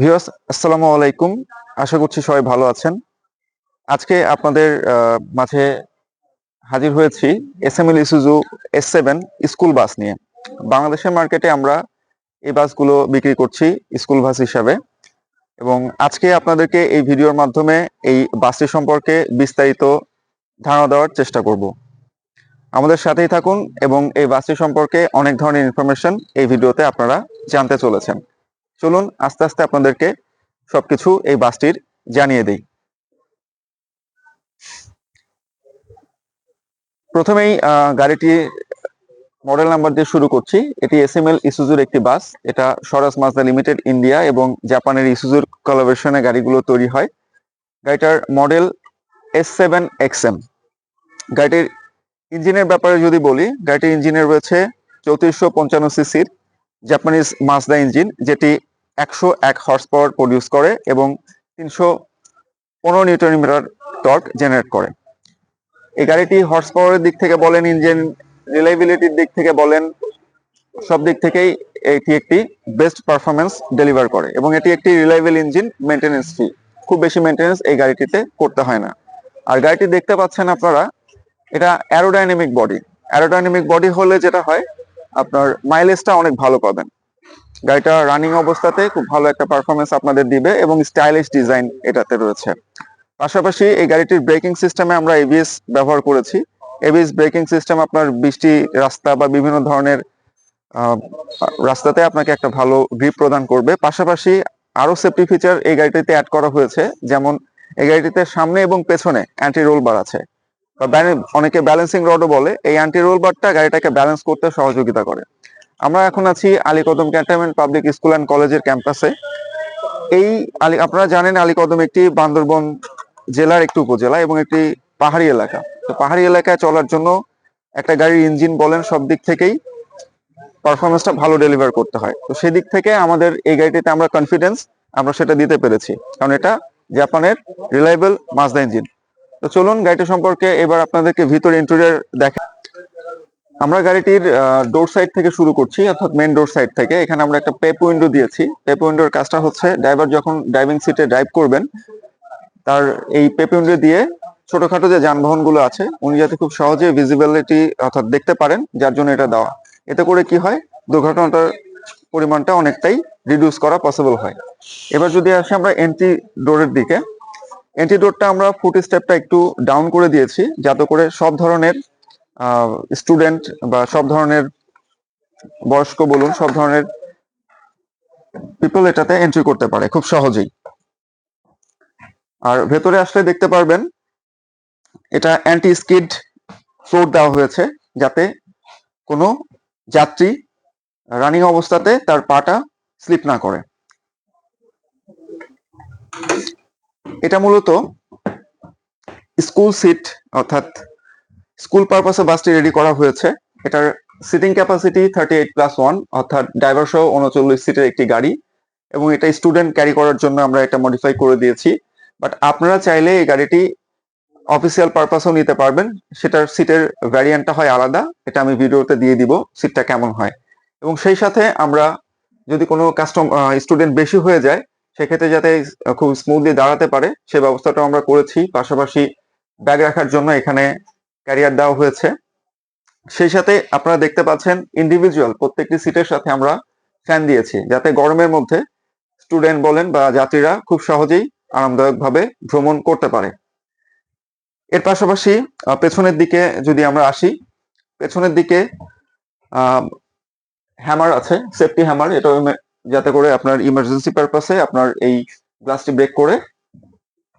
Viewers, আসসালামু আলাইকুম। আশা করছি সবাই ভালো আছেন। আজকে আপনাদের মাঝে হাজির হয়েছি S M L Isuzu S seven school bus নিয়ে। বাংলাদেশের মার্কেটে আমরা এই বাসগুলো বিক্রি করছি স্কুল বাস হিসাবে। এবং আজকে আপনাদেরকে এই ভিডিওর মাধ্যমে এই বাসটি সম্পর্কে বিস্তারিত ধারণা দেওয়ার চেষ্টা করব। আমাদের সাথেই থাকুন এবং এই বাসটি সম্পর্কে অনেক ধরনের ইনফরমেশন এই ভিডিওতে আপনারা জানতে চলেছেন। চলুন আস্তে আস্তে আপনাদেরকে সবকিছু এই বাসটির জানিয়ে দেই। প্রথমেই গাড়িটি মডেল নাম্বার দিয়ে শুরু করছি। এটি এস এম এল ইসুজুর একটি বাস। এটা স্বরাজ মাজদা লিমিটেড ইন্ডিয়া এবং জাপানের ইসুজুর কোলাবোরেশনে গাড়িগুলো তৈরি হয়। গাড়িটার model S seven X M গাড়িটির ইঞ্জিনের ব্যাপারে যদি বলি, গাড়িটির ইঞ্জিনে রয়েছে চৌত্রিশশো পঞ্চান্ন সিসির জাপানিজ মাজদা ইঞ্জিন যেটি একশো এক হর্স পাওয়ার প্রডিউস করে এবং তিনশো পনেরো নিউটন মিটার টর্ক জেনারেট করে। এই গাড়িটি হর্স পাওয়ারের দিক থেকে বলেন ইঞ্জিন রিলাইবিলিটির দিক থেকে বলেন, সব দিক থেকেই এটি একটি বেস্ট পারফরমেন্স ডেলিভার করে এবং এটি একটি রিলায়েবল ইঞ্জিন মেনটেনেন্স ফ্রি খুব বেশি মেনটেনেন্স এই গাড়িটিতে করতে হয় না। আর গাড়িটি দেখতে পাচ্ছেন আপনারা, এটা অ্যারোডাইনামিক বডি অ্যারোডাইনামিক বডি হলে যেটা হয় আপনার মাইলেজটা অনেক ভালো পাবেন। গাড়িটা রানিং অবস্থাতে খুব ভালো একটা পারফরমেন্স আপনাদের দিবে এবং স্টাইলিশ ডিজাইন এটাতে রয়েছে। পাশাপাশি এই গাড়িটির ব্রেকিং সিস্টেমে আমরা এবিএস ব্যবহার করেছি। এবিএস ব্রেকিং সিস্টেম আপনার বৃষ্টি রাস্তা বা বিভিন্ন ধরনের রাস্তাতে আপনাকে একটা ভালো গ্রিপ প্রদান করবে। পাশাপাশি আরও সেফটি ফিচার এই গাড়িটিতে অ্যাড করা হয়েছে। যেমন এই গাড়িটিতে সামনে এবং পেছনে অ্যান্টি রোল বার আছে। বা অনেকে ব্যালেন্সিং রডও বলে, এই অ্যান্টি রোল বারটা গাড়িটাকে ব্যালেন্স করতে সহযোগিতা করে। আমরা এখন আছি Alikadam cantonment public school and কলেজের ক্যাম্পাসে এই আলী আপনারা জানেন আলীকদম একটি বান্দরবন জেলার একটি উপজেলা এবং একটি পাহাড়ি এলাকা। তো পাহাড়ি এলাকায় চলার জন্য একটা গাড়ির ইঞ্জিন বলেন, সব দিক থেকেই পারফরমেন্সটা ভালো ডেলিভার করতে হয়। তো সেদিক থেকে আমাদের এই গাড়িটিতে আমরা কনফিডেন্স আমরা সেটা দিতে পেরেছি। কারণ এটা জাপানের রিলায়েবল মাজদা ইঞ্জিন তো চলুন গাড়িটি সম্পর্কে এবার আপনাদেরকে ভিতর ইন্টেরিয়র দেখা আমরা গাড়িটির ডোর সাইড থেকে শুরু করছি, অর্থাৎ মেন ডোর সাইড থেকে। এখানে আমরা একটা পেপ উইন্ডো দিয়েছি। পেপ উইন্ডোর কাজটা হচ্ছে ড্রাইভার যখন ড্রাইভিং সিটে ড্রাইভ করবেন, তার এই পেপ উইন্ডো দিয়ে ছোটখাটো যে যানবাহনগুলো আছে, উনি যাতে খুব সহজে ভিজিবিলিটি অর্থাৎ দেখতে পারেন, যার জন্য এটা দেওয়া। এতে করে কি হয়, দুর্ঘটনাটার পরিমাণটা অনেকটাই রিডিউস করা পসিবল হয়। এবার যদি আসি আমরা এন্ট্রি ডোরের দিকে। ডোরটা আমরা ফুট স্টেপটা একটু ডাউন করে দিয়েছি, যাতে করে সব ধরনের স্টুডেন্ট বা সব ধরনের বয়স্ক বলুন, সব ধরনের পিপল এটাতে এন্ট্রি করতে পারে খুব সহজেই। আর ভেতরে আসলে দেখতে পারবেন, এটা অ্যান্টি স্কিড ফ্লোর দেওয়া হয়েছে, যাতে কোনো যাত্রী রানিং অবস্থাতে তার পাটা স্লিপ না করে। এটা মূলত স্কুল সিট অর্থাৎ স্কুল পারপাসে বাসটি রেডি করা হয়েছে। এটার seating capacity thirty eight plus one অর্থাৎ ড্রাইভার সহ উনচল্লিশ সিটের একটি গাড়ি এবং এটা স্টুডেন্ট ক্যারি করার জন্য আমরা এটা মডিফাই করে দিয়েছি। বাট আপনারা চাইলে এই গাড়িটি অফিসিয়াল পারপাসও নিতে পারবেন। সেটার সিটের ভ্যারিয়েন্টটা হয় আলাদা। এটা আমি ভিডিওতে দিয়ে দিব সিটটা কেমন হয়। এবং সেই সাথে আমরা যদি কোনো কাস্টম স্টুডেন্ট বেশি হয়ে যায় সেক্ষেত্রে যাতে খুব স্মুথলি দাঁড়াতে পারে, সে ব্যবস্থাটাও আমরা করেছি। পাশাপাশি ব্যাগ রাখার জন্য এখানে ক্যারিয়ার দেওয়া হয়েছে। সেই সাথে আপনারা দেখতে পাচ্ছেন ইন্ডিভিজুয়াল প্রত্যেকটি সিটের সাথে আমরা ফ্যান দিয়েছি, যাতে গরমের মধ্যে স্টুডেন্ট বলেন বা যাত্রীরা খুব সহজেই আরামদায়কভাবে ভ্রমণ করতে পারে। এর পাশাপাশি পেছনের দিকে যদি আমরা আসি, পেছনের দিকে হ্যামার আছে সেফটি হ্যামার এটা যাতে করে আপনার ইমার্জেন্সি পারপাসে আপনার এই গ্লাসটি ব্রেক করে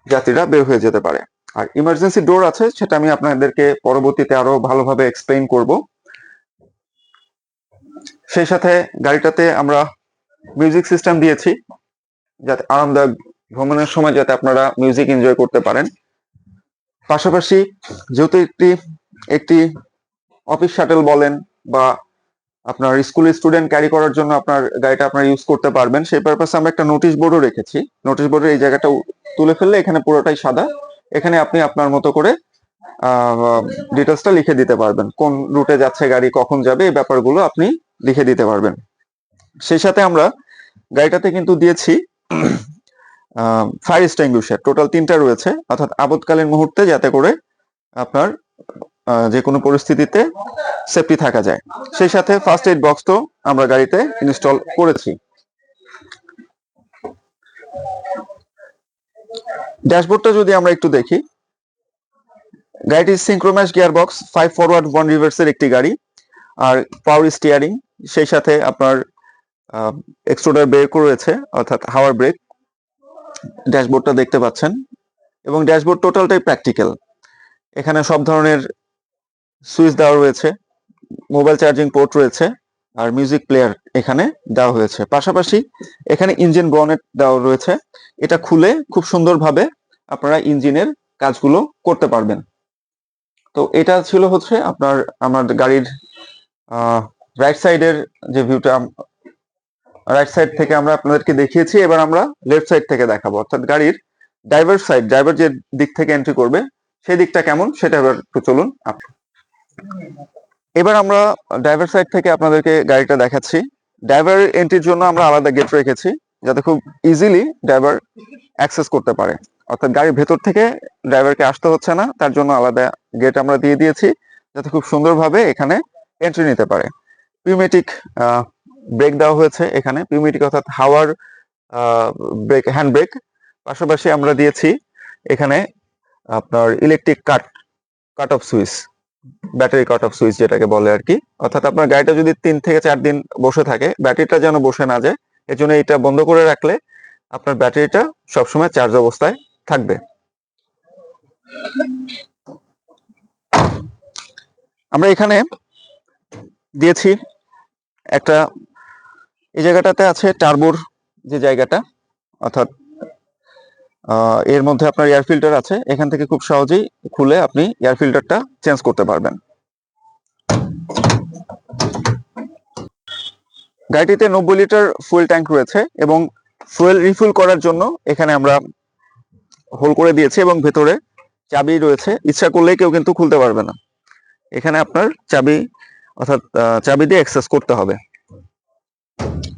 যাত্রীরা বের হয়ে যেতে পারে। আর ইমার্জেন্সি ডোর আছে, সেটা আমি আপনাদেরকে পরবর্তীতে আরও ভালোভাবে এক্সপ্লেইন করব। সেই সাথে গাড়িটাতে আমরা মিউজিক সিস্টেম দিয়েছি, যাতে আরামদায়ক ভ্রমণের সময় যাতে আপনারা মিউজিক এনজয় করতে পারেন। পাশাপাশি যেহেতু একটি একটি অফিস শাটেল বলেন বা আপনার স্কুলের স্টুডেন্ট ক্যারি করার জন্য আপনার গাড়িটা আপনার ইউজ করতে পারবেন। সেই পারপাসে আমরা একটা নোটিশ বোর্ডও রেখেছি। নোটিশ বোর্ডের এই জায়গাটা তুলে ফেললে এখানে পুরোটাই সাদা। এখানে আপনি আপনার মতো করে ডিটেলসটা লিখে দিতে পারবেন। কোন রুটে যাচ্ছে গাড়ি, কখন যাবে, এই ব্যাপারগুলো আপনি লিখে দিতে পারবেন। সেই সাথে আমরা গাড়িটাতে কিন্তু দিয়েছি ফায়ার এক্সটিংগুইশার টোটাল তিনটা রয়েছে। অর্থাৎ আপদকালীন মুহূর্তে যাতে করে আপনার যে কোনো পরিস্থিতিতে সেফটি থাকা যায়। সেই সাথে ফার্স্ট এইড বক্স তো আমরা গাড়িতে ইনস্টল করেছি। ড্যাশবোর্ডটা যদি আমরা একটু দেখি, গাড়িটি synchromesh gear box five forward one রিভার্সের একটি গাড়ি, আর পাওয়ার স্টিয়ারিং সেই সাথে আপনার এক্সট্রোডার ব্রেক রয়েছে অর্থাৎ হাওয়ার ব্রেক ড্যাশবোর্ডটা দেখতে পাচ্ছেন। এবং ড্যাশবোর্ড টোটালটাই প্র্যাকটিক্যাল এখানে সব ধরনের সুইচ দেওয়া রয়েছে, মোবাইল চার্জিং পোর্ট রয়েছে, আর মিউজিক প্লেয়ার এখানে দেওয়া হয়েছে। পাশাপাশি এখানে ইঞ্জিন বনেট দেওয়া রয়েছে। এটা খুলে খুব সুন্দরভাবে আপনারা ইঞ্জিনের কাজগুলো করতে পারবেন। তো এটা ছিল হচ্ছে আপনার, আমার গাড়ির রাইট সাইডের যে ভিউটা রাইট সাইড থেকে আমরা আপনাদেরকে দেখিয়েছি। এবার আমরা লেফট সাইড থেকে দেখাবো। অর্থাৎ গাড়ির ড্রাইভার সাইড ড্রাইভার যে দিক থেকে এন্ট্রি করবে, সেই দিকটা কেমন, সেটা এবার একটু চলুন। আপ- এবার আমরা ড্রাইভার সাইড থেকে আপনাদেরকে গাড়িটা দেখাচ্ছি। ড্রাইভার এন্ট্রির জন্য আমরা আলাদা গেট রেখেছি, যাতে খুব ইজিলি ড্রাইভার অ্যাক্সেস করতে পারে। অর্থাৎ গাড়ির ভেতর থেকে ড্রাইভারকে আসতে হচ্ছে না, তার জন্য আলাদা গেট আমরা দিয়ে দিয়েছি, যাতে খুব সুন্দরভাবে এখানে এন্ট্রি নিতে পারে। পিউমেটিক ব্রেক দেওয়া হয়েছে এখানে। পিউমেটিক অর্থাৎ হাওয়ার ব্রেক হ্যান্ড ব্রেক পাশাপাশি আমরা দিয়েছি এখানে আপনার electric cut cut off switch battery cut off switch যেটাকে বলে আর কি। অর্থাৎ আপনার গাড়িটা যদি তিন থেকে চার দিন বসে থাকে ব্যাটারিটা যেন বসে না যায় এর জন্য এটা বন্ধ করে রাখলে আপনার ব্যাটারিটা সবসময় চার্জ অবস্থায় থাকবে। আমরা এখানে দিয়েছি একটা, এই জায়গাটাতে আছে টার্বোর যে জায়গাটা, অর্থাৎ এর মধ্যে আপনার এয়ার ফিল্টার আছে। এখান থেকে খুব সহজেই খুলে আপনি এয়ার ফিল্টারটা চেঞ্জ করতে পারবেন। গাড়িটিতে নব্বই লিটার ফুয়েল ট্যাঙ্ক রয়েছে এবং ফুয়েল রিফিল করার জন্য এখানে আমরা হোল করে দিয়েছি এবং ভেতরে চাবি রয়েছে। ইচ্ছা করলেই কেউ কিন্তু খুলতে পারবে না। এখানে আপনার চাবি, অর্থাৎ চাবি দিয়ে অ্যাক্সেস করতে হবে।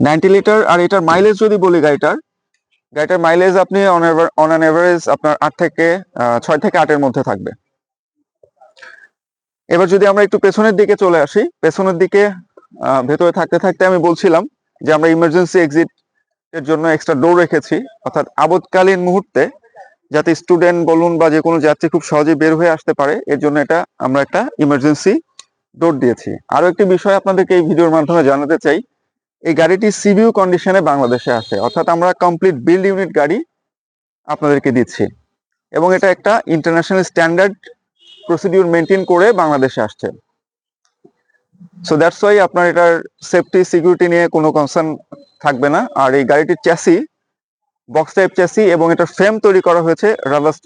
নাইনটি লিটার, আর এটার মাইলেজ যদি বলি গাড়িটার গাড়িটার মাইলেজ আপনি অন অন এভারেজ আপনার আট থেকে ছয় থেকে আটের মধ্যে থাকবে। এবার যদি আমরা একটু পেছনের দিকে চলে আসি, পেছনের দিকে ভেতরে থাকতে থাকতে আমি বলছিলাম যে আমরা ইমার্জেন্সি এক্সিট এর জন্য এক্সট্রা ডোর রেখেছি। অর্থাৎ আপদকালীন মুহূর্তে যাতে স্টুডেন্ট বলুন বা যে কোনো যাত্রী খুব সহজেই বের হয়ে আসতে পারে, এর জন্য এটা আমরা একটা ইমার্জেন্সি ডোর দিয়েছি। আরও একটি বিষয় আপনাদেরকে এই ভিডিওর মাধ্যমে জানাতে চাই এই গাড়িটি সিবিউ কন্ডিশনে বাংলাদেশে আসে অর্থাৎ আমরা কমপ্লিট বিল্ড ইউনিট গাড়ি আপনাদেরকে দিচ্ছি। এবং এটা একটা ইন্টারন্যাশনাল স্ট্যান্ডার্ড প্রসিডিউর মেনটেন করে বাংলাদেশে আসছে। সো দ্যাটস ওয়াই আপনার এটার সেফটি সিকিউরিটি নিয়ে কোনো কনসার্ন থাকবে না। আর এই গাড়িটির চ্যাসি বক্স টাইপ চ্যাসি এবং এটার ফ্রেম তৈরি করা হয়েছে রাবাস্ট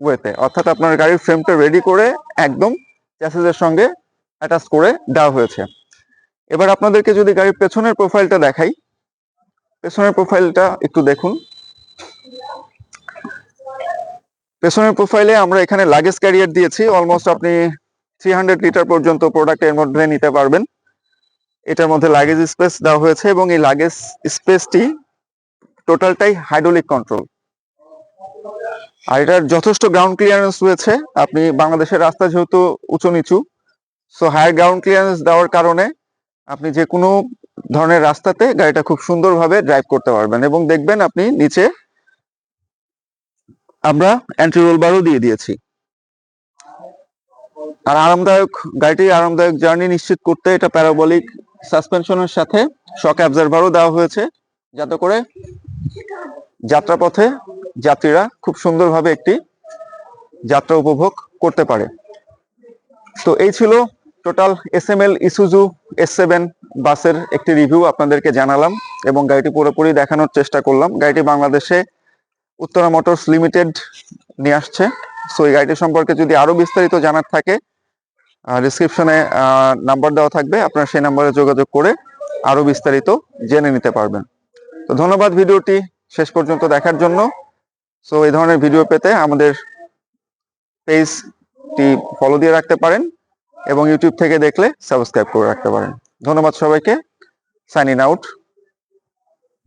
ওয়েতে অর্থাৎ আপনার গাড়ির ফ্রেমটা রেডি করে একদম চ্যাসিসের সঙ্গে অ্যাটাচ করে দেওয়া হয়েছে। এবার আপনাদেরকে যদি গাড়ির পেছনের প্রোফাইলটা দেখাই, পেছনের প্রোফাইলটা একটু দেখুন। পেছনের প্রোফাইলে আমরা এখানে লাগেজ ক্যারিয়ার দিয়েছি অলমোস্ট আপনি থ্রি হান্ড্রেড লিটার পর্যন্ত প্রোডাক্টের মধ্যে নিতে পারবেন। এটার মধ্যে লাগেজ স্পেস দেওয়া হয়েছে এবং এই লাগেজ স্পেসটি টোটালটাই হাইড্রোলিক কন্ট্রোল আর এটার যথেষ্ট গ্রাউন্ড ক্লিয়ারেন্স রয়েছে। আপনি বাংলাদেশের রাস্তা যেহেতু উঁচু নিচু সো হায়ার গ্রাউন্ড ক্লিয়ারেন্স দেওয়ার কারণে আপনি যে কোনো ধরনের রাস্তাতে গাড়িটা খুব সুন্দরভাবে ড্রাইভ করতে পারবেন এবং দেখবেন আপনি নিচে আমরা অ্যান্টি রোল বারও দিয়ে দিয়েছি। আর আরামদায়ক গাড়িটির আরামদায়ক জার্নি নিশ্চিত করতে এটা প্যারাবলিক সাসপেনশনের সাথে শক অ্যাবজারভারও দেওয়া হয়েছে, যাতে করে যাত্রাপথে যাত্রীরা খুব সুন্দরভাবে একটি যাত্রা উপভোগ করতে পারে। তো এই ছিল total S M L Isuzu S seven বাসের একটি রিভিউ আপনাদেরকে জানালাম এবং গাড়িটি পুরোপুরি দেখানোর চেষ্টা করলাম। গাড়িটি বাংলাদেশে উত্তরা মোটরস লিমিটেড নিয়ে আসছে। সো এই গাড়িটি সম্পর্কে যদি আরও বিস্তারিত জানার থাকে ডিসক্রিপশনে নাম্বার দেওয়া থাকবে। আপনারা সেই নাম্বারে যোগাযোগ করে আরও বিস্তারিত জেনে নিতে পারবেন। তো, ধন্যবাদ ভিডিওটি শেষ পর্যন্ত দেখার জন্য। সো এই ধরনের ভিডিও পেতে আমাদের পেজটি ফলো দিয়ে রাখতে পারেন। এবং ইউটিউব থেকে দেখলে সাবস্ক্রাইব করে রাখতে পারেন। ধন্যবাদ সবাইকে। Sign in out